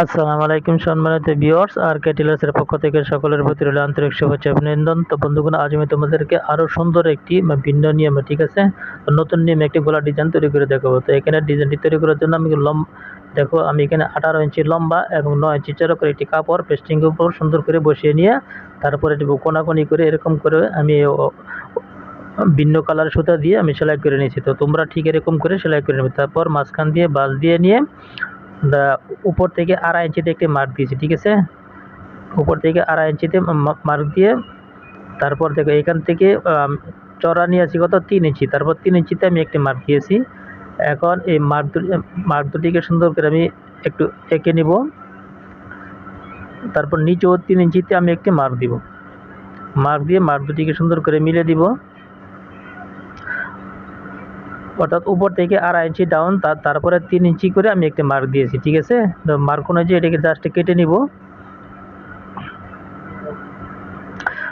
আসসালামু আলাইকুম সম্মানিত ভিউয়ার্স, আর কেটিলাসের পক্ষ থেকে সকলের প্রতি রইল আন্তরিক শুভেচ্ছা অভিনন্দন। তো বন্ধুগণ, আজ আমি তোমাদেরকে আরও সুন্দর একটি ভিন্ন নিয়মে, ঠিক আছে? নতুন নিয়মে একটি গলা ডিজাইন তৈরি করে দেখাবো। তো এখানে ডিজাইনটি তৈরি করার জন্য আমি লম, দেখো, আমি এখানে আঠারো ইঞ্চি লম্বা এবং নয় ইঞ্চি চড়া করে একটি কাপড় পেস্টিংয়ের উপর সুন্দর করে বসিয়ে নিয়ে, তারপরে কোনাকুনি করে এরকম করে আমি ভিন্ন কালার সুতা দিয়ে আমি সেলাই করে নিয়েছি। তো তোমরা ঠিক এরকম করে সেলাই করে নেবে। তারপর মাঝখান দিয়ে বাস দিয়ে নিয়ে উপর থেকে আড়াই ইঞ্চিতে একটি মার্ক দিয়েছি, ঠিক আছে? উপর থেকে আড়াই ইঞ্চিতে মার্ক দিয়ে তারপর দেখো এখান থেকে চড়া নিয়ে আসি কত? তিন ইঞ্চি। তারপর তিন ইঞ্চিতে আমি একটি মার্ক দিয়েছি। এখন এই মার্ক দুটি মার্ক দুটিকে সুন্দর করে আমি একটু এঁকে নিব। তারপর নিচেও তিন ইঞ্চিতে আমি একটি মার্ক দিব। মার্ক দিয়ে মার্ক দুটিকে সুন্দর করে মিলে দিব। অর্থাৎ উপর থেকে আড়াই ইঞ্চি ডাউন তার তারপরে তিন ইঞ্চি করে আমি একটি মার্ক দিয়েছি, ঠিক আছে? তো মার্ক অনুযায়ী এটাকে জাস্ট কেটে নিব।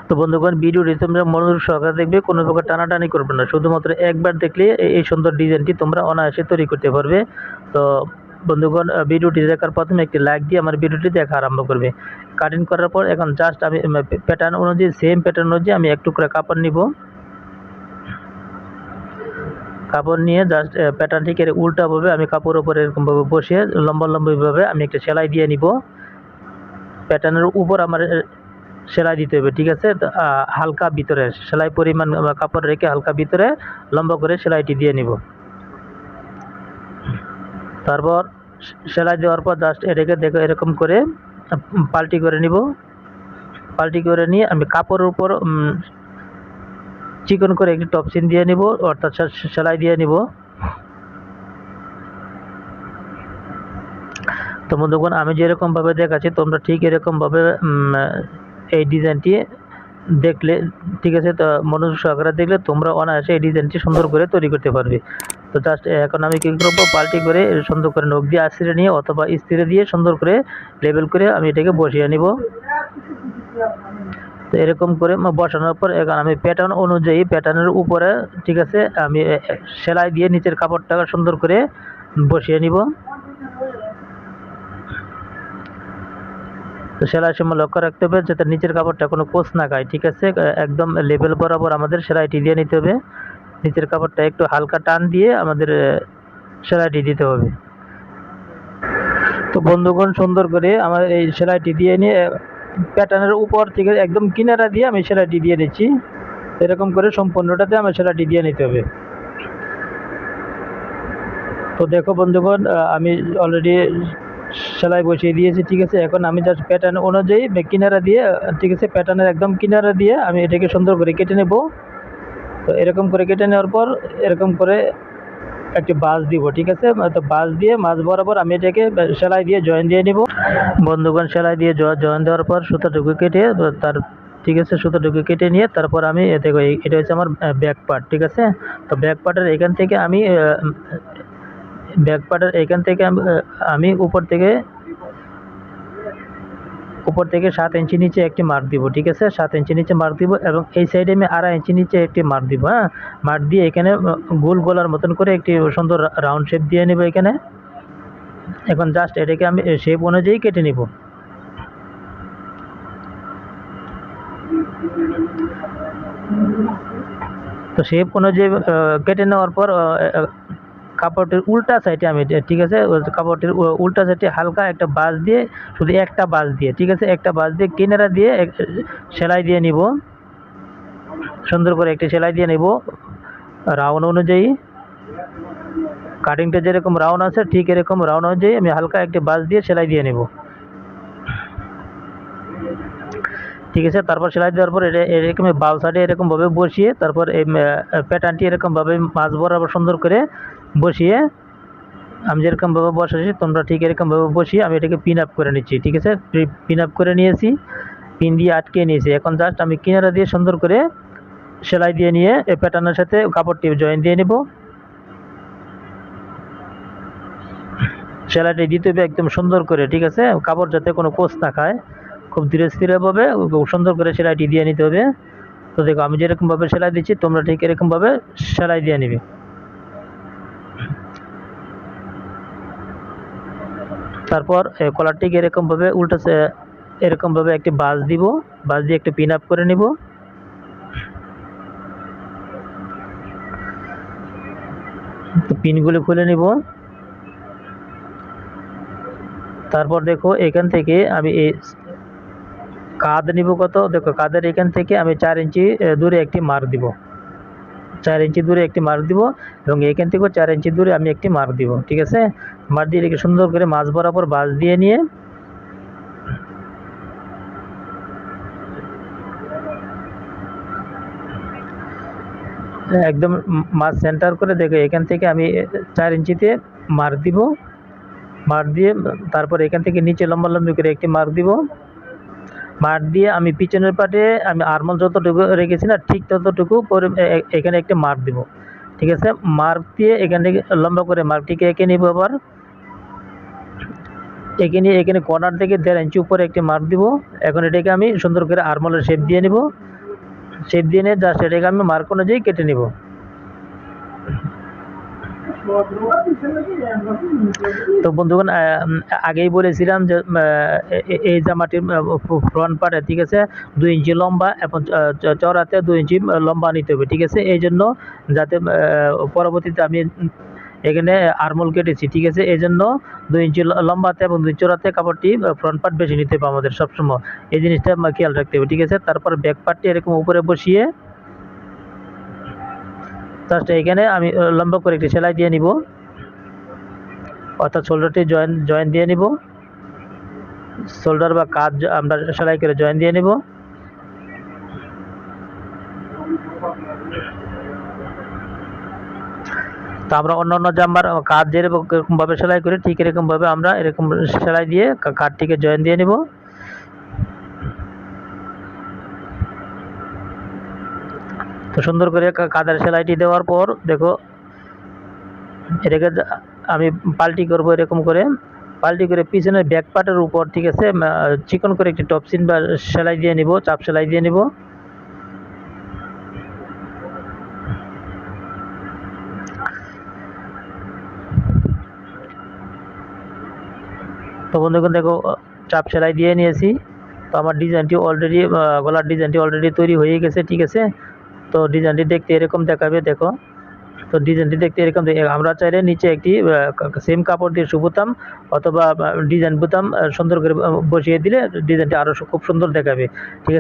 তো বন্ধুগণ ভিডিওটি তোমরা মনোযোগ সহকারে দেখবে, কোনো প্রকার টানাটানি করবে না। শুধুমাত্র একবার দেখলে এই- সুন্দর ডিজাইনটি তোমরা অনায়াসে তৈরি করতে পারবে। তো বন্ধুগণ ভিডিওটি দেখার প্রথমে একটি লাইক দিয়ে আমার ভিডিওটি দেখা আরম্ভ করবে। কাটিং করার পর এখন জাস্ট আমি প্যাটার্ন অনুযায়ী সেম প্যাটার্ন অনুযায়ী আমি একটু করে কাপড় নিব। কাপড় নিয়ে জাস্ট প্যাটার্নটিকে উল্টাভাবে আমি কাপড়ের উপরে এরকমভাবে বসিয়ে লম্বা লম্বাভাবে আমি একটা সেলাই দিয়ে নিব। প্যাটার্নের উপর আমার সেলাই দিতে হবে, ঠিক আছে? হালকা ভিতরে সেলাই পরিমাণ কাপড় রেখে হালকা ভিতরে লম্বা করে সেলাইটি দিয়ে নিব। তারপর সেলাই দেওয়ার পর জাস্ট এটাকে দেখো এরকম করে পাল্টি করে নিব। পাল্টি করে নিয়ে আমি কাপড়ের উপর চিকন করে একটি টপসিন দিয়ে নিব, অর্থাৎ সেলাই দিয়ে নিব। তো বন্ধুগণ, আমি যেরকমভাবে দেখাচ্ছি, তোমরা ঠিক এরকমভাবে এই ডিজাইনটি দেখলে, ঠিক আছে, তো মনোযোগ সহকারে দেখলে তোমরা অনায়াসে এই ডিজাইনটি সুন্দর করে তৈরি করতে পারবে। তো জাস্ট এখন আমি কী করব? পাল্টি করে সুন্দর করে নখ দিয়ে আশ্রে নিয়ে অথবা স্থিরে দিয়ে সুন্দর করে লেবেল করে আমি এটাকে বসিয়ে নিব। তো এরকম করে বসানোর পর এখন আমি প্যাটার্ন অনুযায়ী প্যাটার্নের উপরে, ঠিক আছে, আমি সেলাই দিয়ে নিচের কাপড়টাকে সুন্দর করে বসিয়ে নিব। তো সেলাই সময় লক্ষ্য রাখতে হবে যাতে নিচের কাপড়টা কোনো কোচ না খায়, ঠিক আছে? একদম লেভেল বরাবর আমাদের সেলাইটি দিয়ে নিতে হবে। নিচের কাপড়টা একটু হালকা টান দিয়ে আমাদের সেলাইটি দিতে হবে। তো বন্ধুগণ, সুন্দর করে আমার এই সেলাইটি দিয়ে নিয়ে প্যাটার্নের উপর থেকে একদম কিনারা দিয়ে আমি সেলাইটি দিয়ে দিচ্ছি। এরকম করে সম্পূর্ণটাতে আমার সেলাইটি দিয়ে নিতে হবে। তো দেখো বন্ধুগণ আমি অলরেডি সেলাই বসিয়ে দিয়েছি, ঠিক আছে? এখন আমি জাস্ট প্যাটার্ন অনুযায়ী কিনারা দিয়ে, ঠিক আছে? প্যাটার্নের একদম কিনারা দিয়ে আমি এটাকে সুন্দর করে কেটে নেব। তো এরকম করে কেটে নেওয়ার পর এরকম করে একটি বাস দিব, ঠিক আছে? তো বাস দিয়ে মাছ বরাবর আমি এটাকে সেলাই দিয়ে জয়েন দিয়ে নিব। বন্ধুগণ, সেলাই দিয়ে জয়েন দেওয়ার পর সুতোটুকু কেটে তার, ঠিক আছে, সুতোটুকু কেটে নিয়ে তারপর আমি এতে এটা হচ্ছে আমার ব্যাক পার্ট ঠিক আছে? তো ব্যাক পার্টের এখান থেকে আমি ব্যাক পার্টের এখান থেকে আমি উপর থেকে উপর থেকে সাত ইঞ্চি নিচে একটি মার্ক দিব, ঠিক আছে? সাত ইঞ্চি নিচে মার্ক দিব এবং এই সাইডে আমি আড়াই ইঞ্চি নিচে একটি মার্ক দিব হ্যাঁ? মার্ক দিয়ে এখানে গোল গোলার মতন করে একটি সুন্দর রাউন্ড শেপ দিয়ে নেব এখানে। এখন জাস্ট এটাকে আমি শেপ অনুযায়ী কেটে নিব। তো শেপ অনুযায়ী কেটে নেওয়ার পর কাপড়টির উল্টা সাইডে আমি ঠিক আছে? কাপড়টির উল্টা সাইডে হালকা একটা বাস দিয়ে, শুধু একটা বাস দিয়ে, ঠিক আছে? একটা বাস দিয়ে কিনারা দিয়ে সেলাই দিয়ে নিব। সুন্দর করে একটি সেলাই দিয়ে নেব রাউন্ড অনুযায়ী। কাটিংটা যেরকম রাউন্ড আছে, ঠিক এরকম রাউন্ড অনুযায়ী আমি হালকা একটি বাস দিয়ে সেলাই দিয়ে নেব। ঠিক আছে, তারপর সেলাই দেওয়ার পর এরকম বাল সাইডে এরকমভাবে বসিয়ে তারপর এই প্যাটার্নটি এরকমভাবে মাছ বরাবর সুন্দর করে বসিয়ে আমি যেরকমভাবে বসাচ্ছি, তোমরা ঠিক এরকমভাবে বসিয়ে আমি এটাকে পিন আপ করে নিচ্ছি, ঠিক আছে? পিন আপ করে নিয়েছি পিন দিয়ে আটকে নিয়েছি। এখন জাস্ট আমি কিনারা দিয়ে সুন্দর করে সেলাই দিয়ে নিয়ে এই প্যাটার্নের সাথে কাপড়টি জয়েন দিয়ে নেব। সেলাইটি দিতে হবে একদম সুন্দর করে, ঠিক আছে? কাপড় যাতে কোনো কোচ না খায়। খুব ধীরে স্থিরভাবে সুন্দর করে সেলাইটি দিয়ে নিতে হবে। তো দেখো, আমি যেরকমভাবে সেলাই দিচ্ছি, তোমরা ঠিক এরকমভাবে সেলাই দিয়ে নিবে। তারপর কলারটিকে এরকমভাবে উল্টো এরকমভাবে একটি বাস দিব, বাস দিয়ে একটু পিন আপ করে নিব। পিনগুলো খুলে নিব। তারপর দেখো, এখান থেকে আমি এই কাঁধ নিব কত? দেখো, কাঁধের এখান থেকে আমি চার ইঞ্চি দূরে একটি মার্ক দিব। চার ইঞ্চি দূরে একটি মার্ক দিব এবং এখান থেকেও চার ইঞ্চি দূরে আমি একটি মার্ক দিব, ঠিক আছে? মার্ক দিয়ে রেখে সুন্দর করে মাছ বরাবর বাঁশ দিয়ে নিয়ে একদম মাছ সেন্টার করে দেখো, এখান থেকে আমি চার ইঞ্চিতে মার্ক দিব। মার্ক দিয়ে তারপর এখান থেকে নিচে লম্বা লম্বি করে একটি মার্ক দিব। মার্ক দিয়ে আমি পিছনের পাটে আমি আরমল যতটুকু রেখেছি না, ঠিক ততটুকু এ- এখানে একটি মার্ক দিব। ঠিক আছে? মার্ক দিয়ে এখান থেকে লম্বা করে মার্কটিকে এঁকে নিব আবার। এঁকে নিয়ে এখানে কর্নার থেকে দেড় ইঞ্চি উপরে একটি মার্ক দিব। এখন এটাকে আমি সুন্দর করে আরমলের শেপ দিয়ে নিব। শেপ দিয়ে নিয়ে যা সেটাকে আমি মার্ক অনুযায়ী কেটে নিব। তো বন্ধুগণ আগেই বলেছিলাম যে এই জামাটির ফ্রন্ট পার্টে, ঠিক আছে, দুই ইঞ্চি লম্বা এবং চ- চ- চওড়াতে দুই ইঞ্চি লম্বা নিতে হবে, ঠিক আছে? এই জন্য যাতে পরবর্তীতে আমি এখানে আরমোল কেটেছি, ঠিক আছে? এই জন্য দুই ইঞ্চি লম্বাতে এবং দুই চওড়াতে কাপড়টি ফ্রন্ট পার্ট বেশি নিতে হবে আমাদের সবসময়। এই জিনিসটা খেয়াল রাখতে হবে, ঠিক আছে? তারপর ব্যাক পার্টটি এরকম উপরে বসিয়ে জাস্ট এখানে আমি লম্বা করে একটি সেলাই দিয়ে নিব। অর্থাৎ শোল্ডারটি জয়েন জয়েন দিয়ে নিব। শোল্ডার বা কাজ আমরা সেলাই করে জয়েন দিয়ে নিব। তো আমরা অন্য অন্য জাম্বার কাজ যেরকমভাবে সেলাই করি, ঠিক এরকমভাবে আমরা এরকম সেলাই দিয়ে কাঠটিকে জয়েন দিয়ে নিব। তো সুন্দর করে কা- কাঁধের সেলাইটি দেওয়ার পর, দেখো, এটাকে আমি পাল্টি করব এরকম করে। পাল্টি করে পিছনের ব্যাক পার্টের উপর, ঠিক আছে চিকন করে একটি টপসিন বা সেলাই দিয়ে নিব, চাপ সেলাই দিয়ে নিব। তো বন্ধুগণ, দেখো, চাপ সেলাই দিয়ে নিয়েছি। তো আমার ডিজাইনটি অলরেডি গলার ডিজাইনটি অলরেডি তৈরি হয়ে গেছে, ঠিক আছে। তো ডিজাইনটি দেখতে এরকম দেখাবে, দেখো। তো ডিজাইনটি দেখতে এরকম আমরা চাইলে নিচে একটি সেম কাপড় দিয়ে শুভতাম অথবা ডিজাইন বুতাম সুন্দর করে বসিয়ে দিলে ডিজাইনটি আরও খুব সুন্দর দেখাবে। ঠিক আছে?